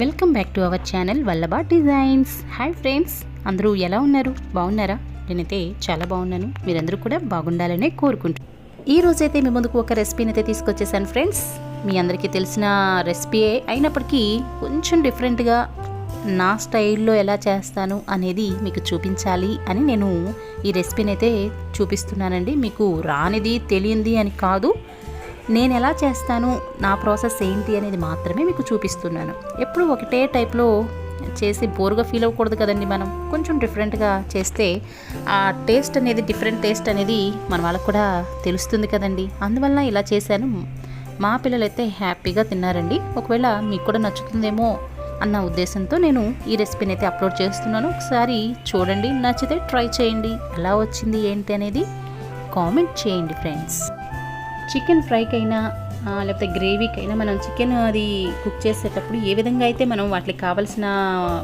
Welcome back to our channel Vallabha designs. Hi friends అందరూ ఎలా ఉన్నారు? బాగున్నారా? నేనైతే చాలా బాగున్నాను. మీరందరూ కూడా బాగుండాలనే కోరుకుంటున్నాను. ఈ రోజైతే మీ ముందుకు ఒక రెసిపీని అయితే తీసుకొచ్చేసాను ఫ్రెండ్స్. మీ అందరికీ తెలిసిన రెసిపీయే అయినప్పటికీ కొంచెం డిఫరెంట్గా నా స్టైల్లో ఎలా చేస్తాను అనేది మీకు చూపించాలి అని నేను ఈ రెసిపీని అయితే చూపిస్తున్నానండి. మీకు రానిది తెలియంది అని కాదు. నేను ఎలా చేస్తాను? నా ప్రాసెస్ ఏంటి అనేది మాత్రమే మీకు చూపిస్తున్నాను. ఎప్పుడు ఒకటే టైప్లో చేసి బోర్గా ఫీల్ అవ్వకూడదు కదండి మనం. కొంచెం డిఫరెంట్గా చేస్తే ఆ టేస్ట్ అనేది డిఫరెంట్ టేస్ట్ అనేది మన వాళ్ళకు కూడా తెలుస్తుంది కదండి. అందువల్ల ఇలా చేశాను. మా పిల్లలైతే హ్యాపీగా తిన్నారండి. ఒకవేళ మీకు కూడా నచ్చుతుందేమో అన్న ఉద్దేశంతో నేను ఈ రెసిపీని అయితే అప్లోడ్ చేస్తున్నాను. ఒకసారి చూడండి. నచ్చితే ట్రై చేయండి. ఎలా వచ్చింది ఏంటి అనేది కామెంట్ చేయండి ఫ్రెండ్స్. చికెన్ ఫ్రైకైనా లేకపోతే గ్రేవీకైనా మనం చికెన్ అది కుక్ చేసేటప్పుడు ఏ విధంగా అయితే మనం వాటికి కావాల్సిన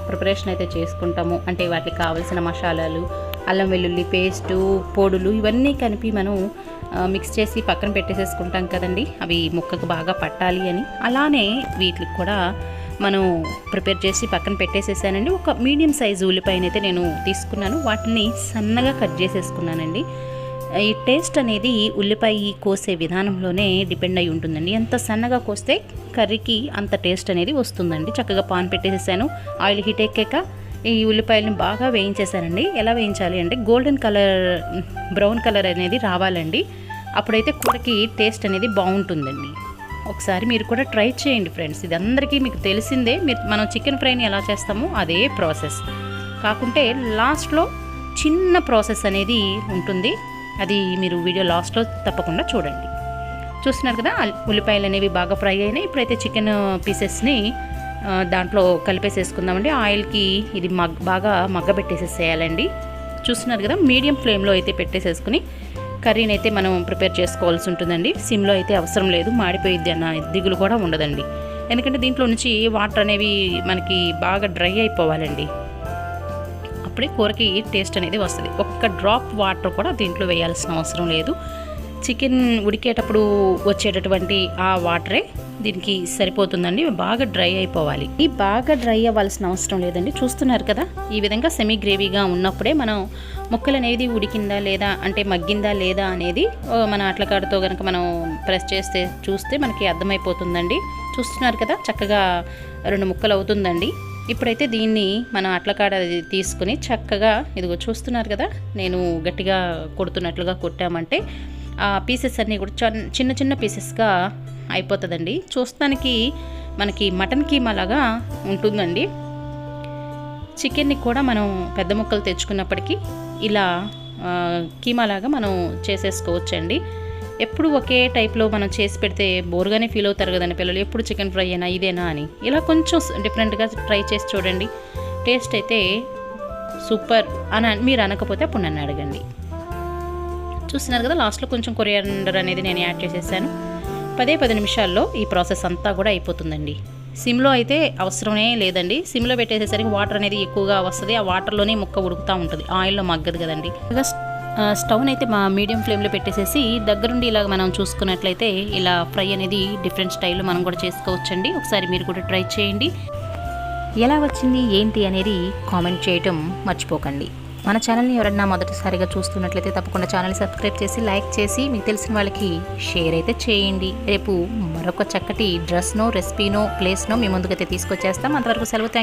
ప్రిపరేషన్ అయితే చేసుకుంటాము అంటే వాటికి కావాల్సిన మసాలాలు అల్లం వెల్లుల్లి పేస్టు పొడులు ఇవన్నీ కలిపి మనం మిక్స్ చేసి పక్కన పెట్టేసేసుకుంటాం కదండి. అవి ముక్కకు బాగా పట్టాలి అని. అలానే వీటికి కూడా మనం ప్రిపేర్ చేసి పక్కన పెట్టేసేసానండి. ఒక మీడియం సైజు ఉల్లిపాయనైతే అయితే నేను తీసుకున్నాను. వాటిని సన్నగా కట్ చేసేసుకున్నానండి. ఈ టేస్ట్ అనేది ఉల్లిపాయ కోసే విధానంలోనే డిపెండ్ అయి ఉంటుందండి. ఎంత సన్నగా కోస్తే కర్రీకి అంత టేస్ట్ అనేది వస్తుందండి. చక్కగా పాన్ పెట్టేసేసాను. ఆయిల్ హీట్ ఎక్కాక ఈ ఉల్లిపాయలను బాగా వేయించేసానండి. ఎలా వేయించాలి అంటే గోల్డెన్ కలర్ బ్రౌన్ కలర్ అనేది రావాలండి. అప్పుడైతే కూరకి టేస్ట్ అనేది బాగుంటుందండి. ఒకసారి మీరు కూడా ట్రై చేయండి ఫ్రెండ్స్. ఇది అందరికీ మీకు తెలిసిందే. మీరు మనం చికెన్ ఫ్రైని ఎలా చేస్తామో అదే ప్రాసెస్. కాకుంటే లాస్ట్లో చిన్న ప్రాసెస్ అనేది ఉంటుంది. అది మీరు వీడియో లాస్ట్లో తప్పకుండా చూడండి. చూస్తున్నారు కదా ఉల్లిపాయలు అనేవి బాగా ఫ్రై అయినాయి. ఇప్పుడైతే చికెన్ పీసెస్ని దాంట్లో కలిపేసేసుకుందామండి. ఆయిల్కి ఇది మగ్ బాగా మగ్గబెట్టేసేసేయాలండి. చూస్తున్నారు కదా మీడియం ఫ్లేమ్లో అయితే పెట్టేసేసుకుని కర్రీని అయితే మనం ప్రిపేర్ చేసుకోవాల్సి ఉంటుందండి. సిమ్లో అయితే అవసరం లేదు మాడిపోయిద్ది అన్న దిగులు కూడా ఉండదండి. ఎందుకంటే దీంట్లో నుంచి వాటర్ అనేవి మనకి బాగా డ్రై అయిపోవాలండి. అప్పుడే కూరకి టేస్ట్ అనేది వస్తుంది. ఒక్క డ్రాప్ వాటర్ కూడా దీంట్లో వేయాల్సిన అవసరం లేదు. చికెన్ ఉడికేటప్పుడు వచ్చేటటువంటి ఆ వాటరే దీనికి సరిపోతుందండి. బాగా డ్రై అయిపోవాలి. ఈ బాగా డ్రై అవ్వాల్సిన అవసరం లేదండి. చూస్తున్నారు కదా? ఈ విధంగా సెమీ గ్రేవీగా ఉన్నప్పుడే మనం ముక్కలు అనేది ఉడికిందా లేదా అంటే మగ్గిందా లేదా అనేది మన అట్లకాడతో కనుక మనం ప్రెస్ చేస్తే చూస్తే మనకి అర్థమైపోతుందండి. చూస్తున్నారు కదా? చక్కగా రెండు ముక్కలు అవుతుందండి. ఇప్పుడైతే దీన్ని మనం అట్లకాడ తీసుకుని చక్కగా ఇదిగో చూస్తున్నారు కదా నేను గట్టిగా కొడుతున్నట్లుగా కొట్టామంటే ఆ పీసెస్ అన్నీ కూడా చిన్న చిన్న పీసెస్గా అయిపోతుందండి. చూస్తానికి మనకి మటన్ కీమా లాగా ఉంటుందండి. చికెన్ని కూడా మనం పెద్ద ముక్కలు తెచ్చుకున్నప్పటికీ ఇలా కీమాలాగా కీమా లాగా మనం చేసేసుకోవచ్చండి. ఎప్పుడు ఒకే టైప్లో మనం చేసి పెడితే బోర్గానే ఫీల్ అవుతారు కదండి పిల్లలు. ఎప్పుడు చికెన్ ఫ్రై అయినా ఇదేనా అని. ఇలా కొంచెం డిఫరెంట్గా ట్రై చేసి చూడండి. టేస్ట్ అయితే సూపర్ అని మీరు అనకపోతే అప్పుడు నన్ను అడగండి. చూస్తున్నారు కదా లాస్ట్లో కొంచెం కొరియాండర్ అనేది నేను యాడ్ చేసేసాను. పదే పది నిమిషాల్లో ఈ ప్రాసెస్ అంతా కూడా అయిపోతుందండి. సిమ్లో అయితే అవసరమే లేదండి. సిమ్లో పెట్టేసేసరికి వాటర్ అనేది ఎక్కువగా వస్తుంది. ఆ వాటర్లోనే ముక్క ఉడుకుతూ ఉంటుంది. ఆయిల్లో మగ్గదు కదండి. స్టవ్ని అయితే మా మీడియం ఫ్లేమ్లో పెట్టేసేసి దగ్గరుండి ఇలా మనం చూసుకున్నట్లయితే ఇలా ఫ్రై అనేది డిఫరెంట్ స్టైల్లో మనం కూడా చేసుకోవచ్చండి. ఒకసారి మీరు కూడా ట్రై చేయండి. ఎలా వచ్చింది ఏంటి అనేది కామెంట్ చేయటం మర్చిపోకండి. మన ఛానల్ని ఎవరన్నా మొదటిసారిగా చూస్తున్నట్లయితే తప్పకుండా ఛానల్ని సబ్స్క్రైబ్ చేసి లైక్ చేసి మీకు తెలిసిన వాళ్ళకి షేర్ అయితే చేయండి. రేపు మరొక చక్కటి డ్రెస్నో రెసిపీనో ప్లేస్నో మీ ముందుకైతే తీసుకొచ్చేస్తాం. అంతవరకు సెలవు.